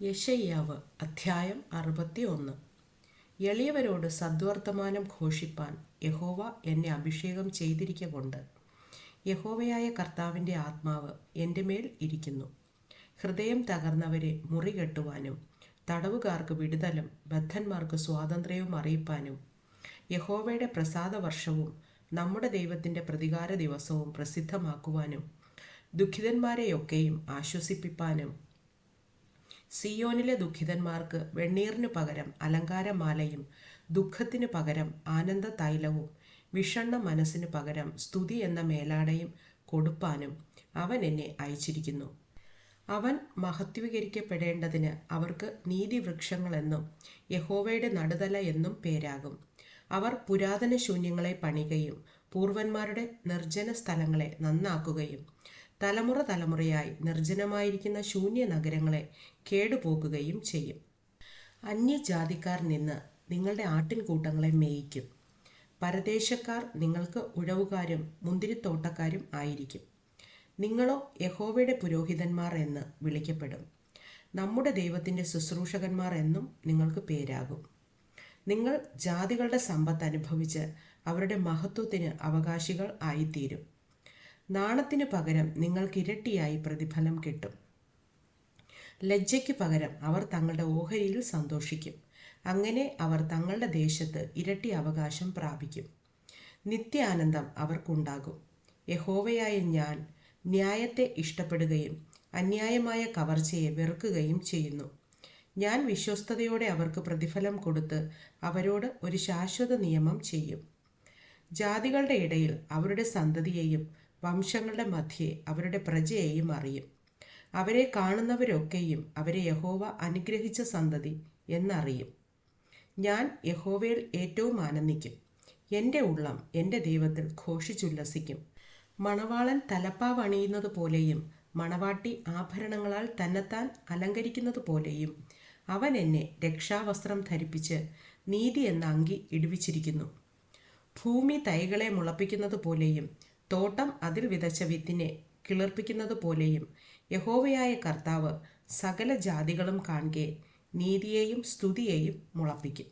യെശയ്യാവ് അധ്യായം അറുപത്തി ഒന്ന് എളിയവരോട് സദ്വർത്തമാനം ഘോഷിപ്പാൻ യഹോവ എന്നെ അഭിഷേകം ചെയ്തിരിക്കൊണ്ട് യഹോവയായ കർത്താവിന്റെ ആത്മാവ് എന്റെ മേൽ ഇരിക്കുന്നു. ഹൃദയം തകർന്നവരെ മുറികെട്ടുവാനും തടവുകാർക്ക് വിടുതലും ബദ്ധന്മാർക്ക് സ്വാതന്ത്ര്യവും അറിയിപ്പാനും യഹോവയുടെ പ്രസാദ വർഷവും നമ്മുടെ ദൈവത്തിന്റെ പ്രതികാര ദിവസവും പ്രസിദ്ധമാക്കുവാനും ദുഃഖിതന്മാരെയൊക്കെയും ആശ്വസിപ്പിപ്പാനും സിയോനിലെ ദുഃഖിതന്മാർക്ക് വെണ്ണീറിന് പകരം അലങ്കാരമാലയും ദുഃഖത്തിന് പകരം ആനന്ദ തൈലവും വിഷണ്ണ മനസ്സിന് പകരം സ്തുതി എന്ന മേലാടയും കൊടുപ്പാനും അവൻ എന്നെ അയച്ചിരിക്കുന്നു. അവൻ മഹത്വീകരിക്കപ്പെടേണ്ടതിന് അവർക്ക് നീതിവൃക്ഷങ്ങളെന്നും യഹോവയുടെ നടുതല എന്നും പേരാകും. അവർ പുരാതന ശൂന്യങ്ങളെ പണികയും പൂർവന്മാരുടെ നിർജന സ്ഥലങ്ങളെ നന്നാക്കുകയും തലമുറ തലമുറയായി നിർജനമായിരിക്കുന്ന ശൂന്യ നഗരങ്ങളെ കേടുപോകുകയും ചെയ്യും. അന്യജാതിക്കാർ നിന്ന് നിങ്ങളുടെ ആട്ടിൻകൂട്ടങ്ങളെ മേയിക്കും. പരദേശക്കാർ നിങ്ങൾക്ക് ഉഴവുകാരും മുന്തിരിത്തോട്ടക്കാരും ആയിരിക്കും. നിങ്ങളോ യഹോവയുടെ പുരോഹിതന്മാർ എന്ന് വിളിക്കപ്പെടും. നമ്മുടെ ദൈവത്തിന്റെ ശുശ്രൂഷകന്മാർ എന്നും നിങ്ങൾക്ക് പേരാകും. നിങ്ങൾ ജാതികളുടെ സമ്പത്ത് അനുഭവിച്ച് അവരുടെ മഹത്വത്തിന് അവകാശികൾ ആയിത്തീരും. നാണത്തിന് പകരം നിങ്ങൾക്ക് ഇരട്ടിയായി പ്രതിഫലം കിട്ടും. ലജ്ജയ്ക്ക് പകരം അവർ തങ്ങളുടെ ഓഹരിയിൽ സന്തോഷിക്കും. അങ്ങനെ അവർ തങ്ങളുടെ ദേശത്ത് ഇരട്ടി അവകാശം പ്രാപിക്കും. നിത്യാനന്ദം അവർക്കുണ്ടാകും. യഹോവയായ ഞാൻ ന്യായത്തെ ഇഷ്ടപ്പെടുകയും അന്യായമായ കവർച്ചയെ വെറുക്കുകയും ചെയ്യുന്നു. ഞാൻ വിശ്വസ്തയോടെ അവർക്ക് പ്രതിഫലം കൊടുത്ത് അവരോട് ഒരു ശാശ്വത നിയമം ചെയ്യും. ജാതികളുടെ ഇടയിൽ അവരുടെ സന്തതിയെയും വംശങ്ങളുടെ മധ്യേ അവരുടെ പ്രജയെയും അറിയും. അവരെ കാണുന്നവരൊക്കെയും അവരെ യഹോവ അനുഗ്രഹിച്ച സന്തതി എന്നറിയും. ഞാൻ യഹോവയിൽ ഏറ്റവും ആനന്ദിക്കും. എന്റെ ഉള്ളം എന്റെ ദൈവത്തിൽ ഘോഷിച്ചുല്ലസിക്കും. മണവാളൻ തലപ്പാവ് അണിയുന്നത് പോലെയും മണവാട്ടി ആഭരണങ്ങളാൽ തന്നെത്താൻ അലങ്കരിക്കുന്നത് പോലെയും അവൻ എന്നെ രക്ഷാവസ്ത്രം ധരിപ്പിച്ച് നീതി എന്ന അങ്കി ഇടിവിച്ചിരിക്കുന്നു. ഭൂമി തൈകളെ മുളപ്പിക്കുന്നത് പോലെയും തോട്ടം അതിൽ വിതച്ച വിത്തിനെ കിളിർപ്പിക്കുന്നത് പോലെയും യഹോവയായ കർത്താവ് സകല ജാതികളും കാണുകെ നീതിയെയും സ്തുതിയെയും മുളപ്പിക്കും.